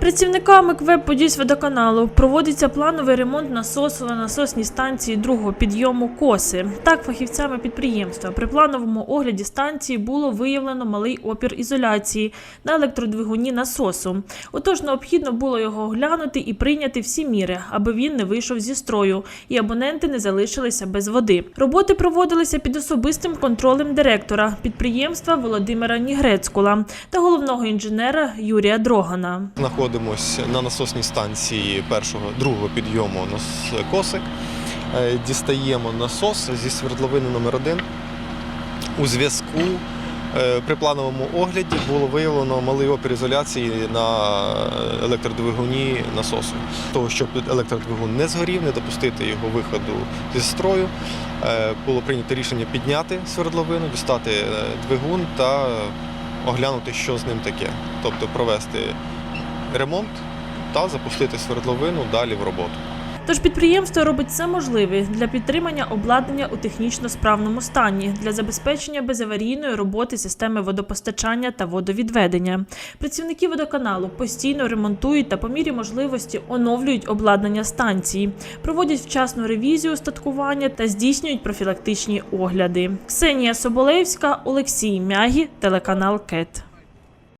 Працівниками КВЕП «Подільськводоканалу» проводиться плановий ремонт насосу на насосній станції другого підйому коси. Так, фахівцями підприємства при плановому огляді станції було виявлено малий опір ізоляції на електродвигуні насосу. Отож, необхідно було його оглянути і прийняти всі міри, аби він не вийшов зі строю і абоненти не залишилися без води. Роботи проводилися під особистим контролем директора підприємства Володимира Нігрецькула та головного інженера Юрія Дрогана. Знаходимося на насосній станції першого другого підйому нас коси. Е, Дістаємо насос зі свердловини номер 1 У зв'язку е, при плановому огляді було виявлено малий опір ізоляції на електродвигуні насосу. Того, щоб електродвигун не згорів, не допустити його виходу зі строю, е, було прийнято рішення підняти свердловину, дістати двигун та оглянути, що з ним таке. Тобто провести ремонт та запустити свердловину далі в роботу. Тож підприємство робить все можливе для підтримання обладнання у технічно справному стані для забезпечення безаварійної роботи системи водопостачання та водовідведення. Працівники водоканалу постійно ремонтують та по мірі можливості оновлюють обладнання станції, проводять вчасну ревізію устаткування та здійснюють профілактичні огляди. Ксенія Соболевська, Олексій Мягі, телеканал КЕТ.